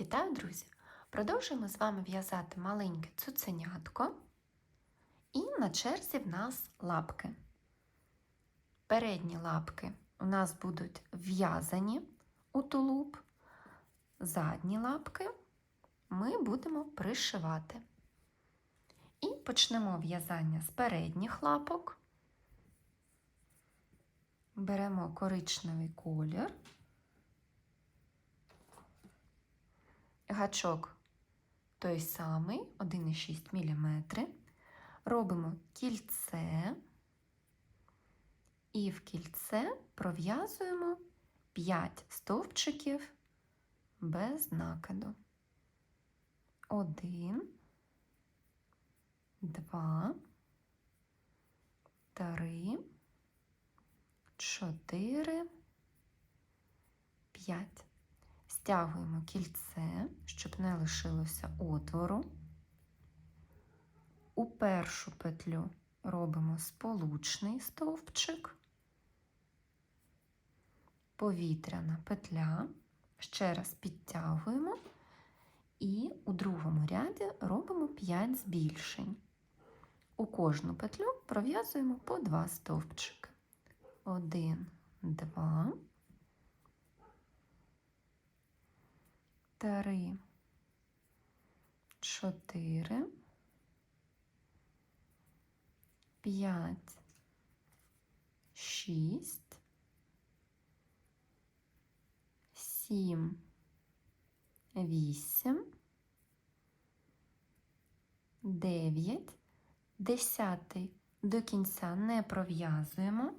Вітаю, друзі! Продовжуємо з вами в'язати маленьке цуценятко. І на черзі в нас лапки. Передні лапки у нас будуть в'язані у тулуб, задні лапки ми будемо пришивати. І почнемо в'язання з передніх лапок. Беремо коричневий колір. Гачок той самий 1,6 мм. Робимо кільце і в кільце пров'язуємо 5 стовпчиків без накиду. Один, два, три, чотири, п'ять. Стягуємо кільце, щоб не лишилося отвору. У першу петлю робимо сполучний стовпчик, повітряна петля, ще раз підтягуємо і у другому ряді робимо 5 збільшень. У кожну петлю пров'язуємо по 2 стовпчики. 1, 2, три, чотири, п'ять, шість, сім, вісім, дев'ять, десятий. До кінця не пров'язуємо,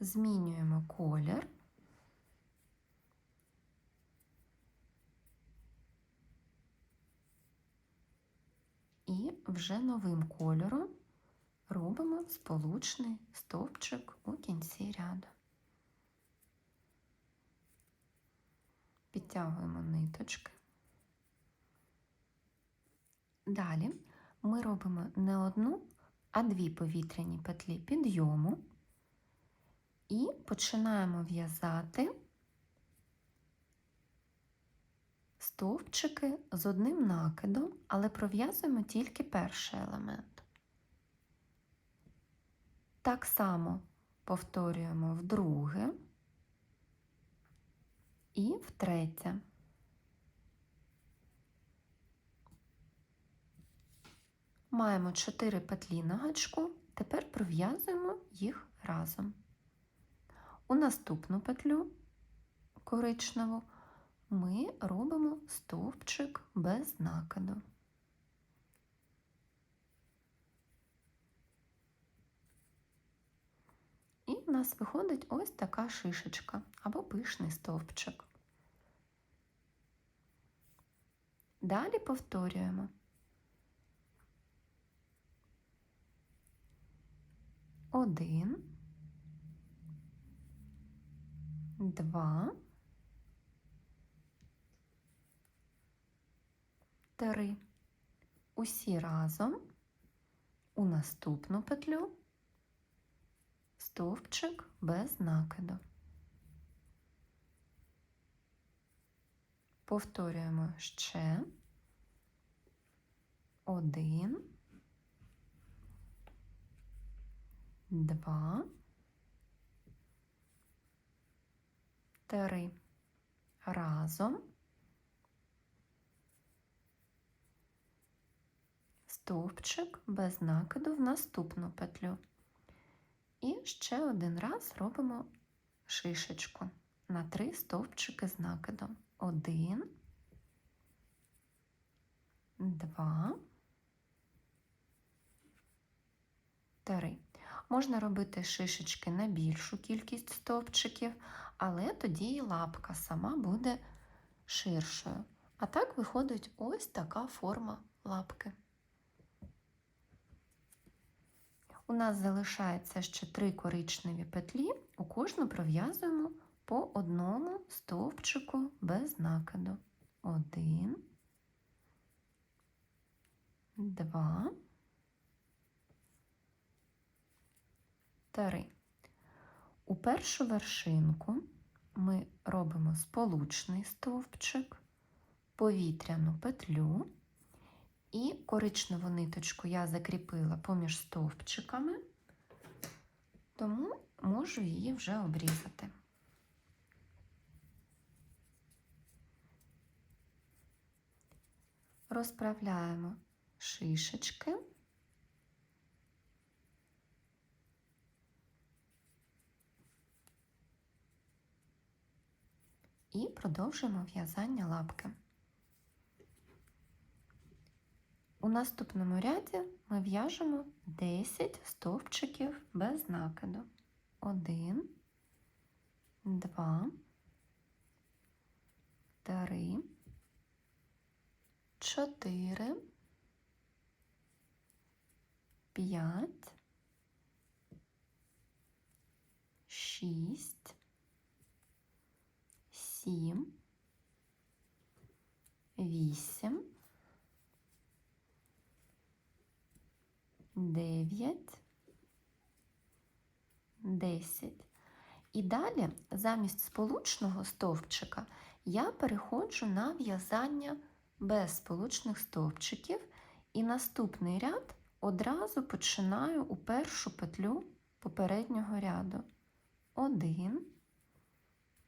змінюємо колір. І вже новим кольором робимо сполучний стовпчик у кінці ряду. Підтягуємо ниточки. Далі ми робимо не одну, а дві повітряні петлі підйому і починаємо в'язати стовпчики з одним накидом, але пров'язуємо тільки перший елемент. Так само повторюємо вдруге і втретє. Маємо 4 петлі на гачку, тепер пров'язуємо їх разом. У наступну петлю коричневу ми робимо стовпчик без накиду. І в нас виходить ось така шишечка або пишний стовпчик. Далі повторюємо. Один, два, три. Усі разом у наступну петлю стовпчик без накиду. Повторюємо ще один, два, три. Разом стовпчик без накиду в наступну петлю. І ще один раз робимо шишечку на три стовпчики з накидом. Один, два, три. Можна робити шишечки на більшу кількість стовпчиків, але тоді і лапка сама буде ширшою. А так виходить ось така форма лапки. У нас залишається ще три коричневі петлі, у кожну пров'язуємо по одному стовпчику без накиду. Один, два, три. У першу вершинку ми робимо сполучний стовпчик, повітряну петлю і коричневу ниточку я закріпила поміж стовпчиками, тому можу її вже обрізати. Розправляємо шишечки. І продовжуємо в'язання лапки. У наступному ряді ми в'яжемо 10 стовпчиків без накиду. 1, 2, 3, 4, 5, 6, 7, 8, 9, 10. І далі, замість сполучного стовпчика, я переходжу на в'язання без сполучних стовпчиків, і наступний ряд одразу починаю у першу петлю попереднього ряду. Один,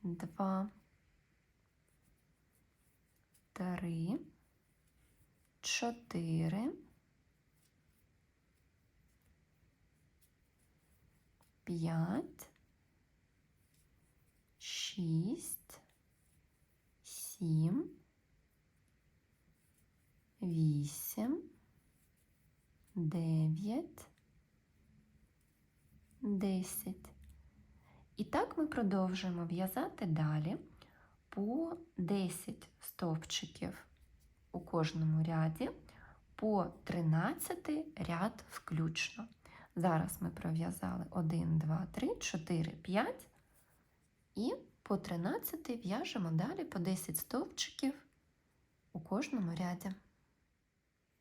два, три, чотири, п'ять, шість, сім, вісім, дев'ять, десять. І так ми продовжуємо в'язати далі по 10 стовпчиків у кожному ряді, по 13 ряд включно. Зараз ми пров'язали 1, 2, 3, 4, 5 і по 13 в'яжемо далі по 10 стовпчиків у кожному ряді.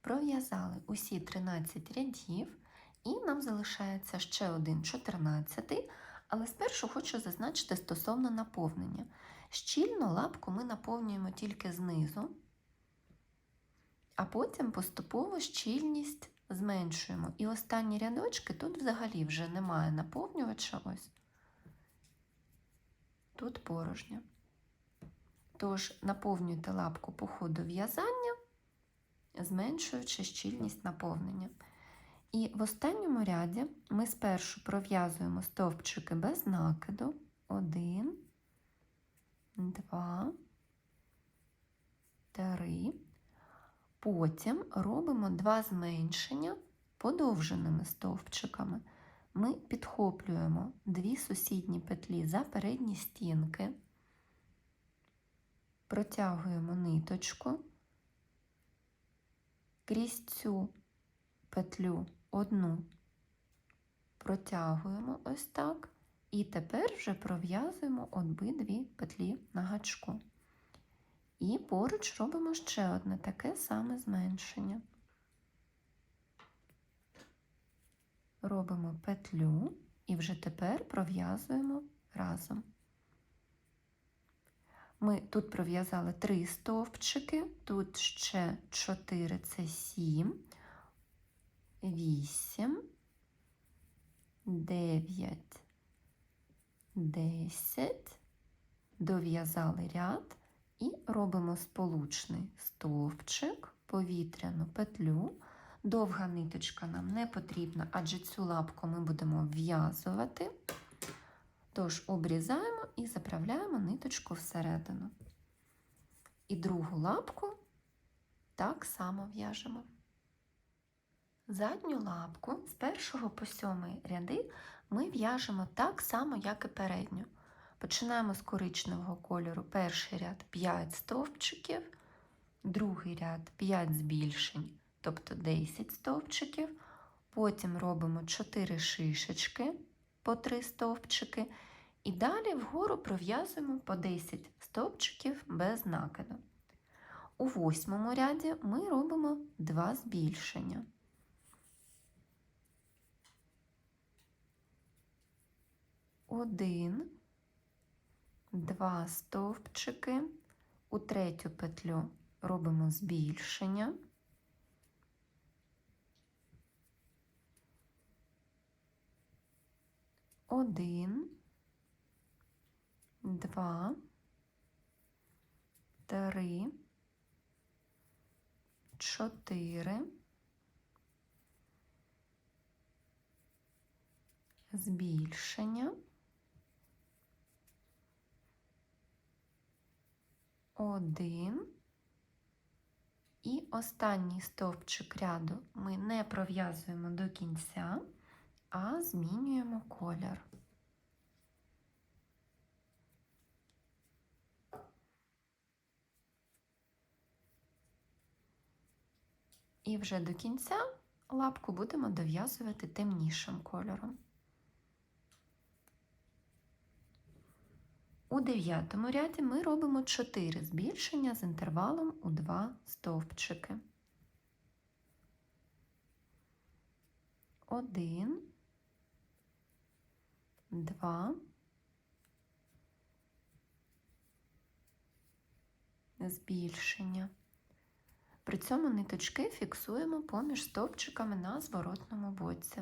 Пров'язали усі 13 рядів, і нам залишається ще один 14, але спершу хочу зазначити стосовно наповнення. Щільно лапку ми наповнюємо тільки знизу, а потім поступово щільність зменшуємо. І останні рядочки тут взагалі вже немає наповнювача. Ось тут порожньо. Тож наповнюйте лапку по ходу в'язання, зменшуючи щільність наповнення. І в останньому ряді ми спершу пров'язуємо стовпчики без накиду. Один, два, три. Потім робимо два зменшення подовженими стовпчиками. Ми підхоплюємо дві сусідні петлі за передні стінки, протягуємо ниточку, крізь цю петлю одну протягуємо ось так, і тепер вже пров'язуємо обидві петлі на гачку. І поруч робимо ще одне таке саме зменшення. Робимо петлю і вже тепер пров'язуємо разом. Ми тут пров'язали три стовпчики, тут ще 4 це 7, 8, 9, 10, дов'язали ряд і робимо сполучний стовпчик, повітряну петлю. Довга ниточка нам не потрібна, адже цю лапку ми будемо в'язувати. Тож обрізаємо і заправляємо ниточку всередину. І другу лапку так само в'яжемо. Задню лапку з першого по сьомий ряди ми в'яжемо так само, як і передню. Починаємо з коричневого кольору. Перший ряд 5 стовпчиків, другий ряд 5 збільшень, тобто 10 стовпчиків. Потім робимо 4 шишечки по 3 стовпчики. І далі вгору пров'язуємо по 10 стовпчиків без накиду. У восьмому ряді ми робимо 2 збільшення. Один, два стовпчики, у третю петлю робимо збільшення. Один, два, три, чотири, збільшення, один. І останній стовпчик ряду ми не пров'язуємо до кінця, а змінюємо колір. І вже до кінця лапку будемо дов'язувати темнішим кольором. У дев'ятому ряді ми робимо 4 збільшення з інтервалом у 2 стовпчики. Один, два, збільшення. При цьому ниточки фіксуємо поміж стовпчиками на зворотному боці.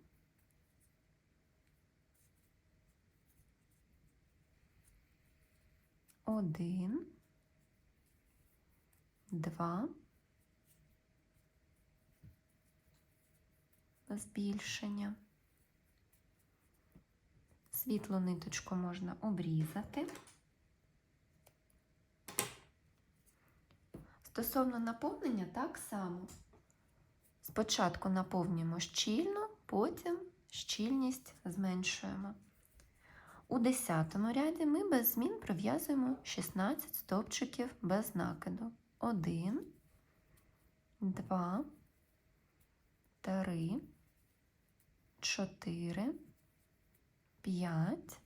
Один, два, збільшення. Світлу ниточку можна обрізати. Стосовно наповнення так само. Спочатку наповнюємо щільно, потім щільність зменшуємо. У 10 ряді ми без змін пров'язуємо 16 стовпчиків без накиду. 1, 2, 3, 4, 5,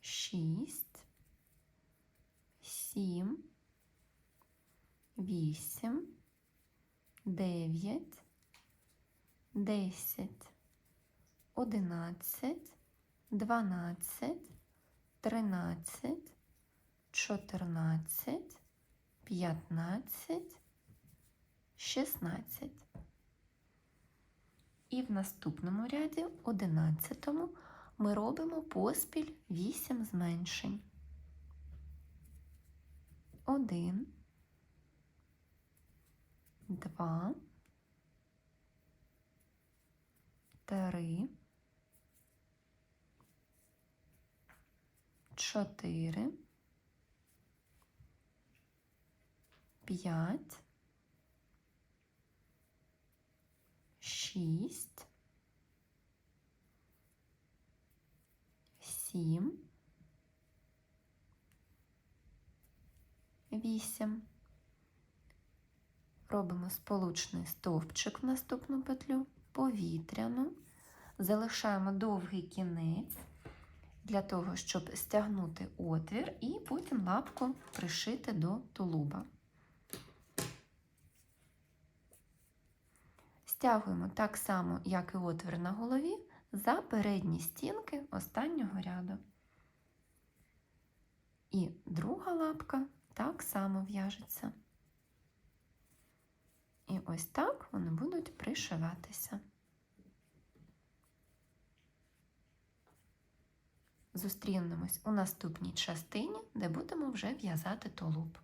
6, 7, 8, 9, 10, 11, 12, 13, 14, 15, 16. І в наступному ряді, 11, ми робимо поспіль 8 зменшень. 1, 2, 3, чотири, п'ять, шість, сім, вісім. Робимо сполучний стовпчик в наступну петлю, повітряну, залишаємо довгий кінець для того, щоб стягнути отвір і потім лапку пришити до тулуба. Стягуємо так само, як і отвір на голові, за передні стінки останнього ряду. І друга лапка так само в'яжеться. І ось так вони будуть пришиватися. Зустрінемось у наступній частині, де будемо вже в'язати тулуб.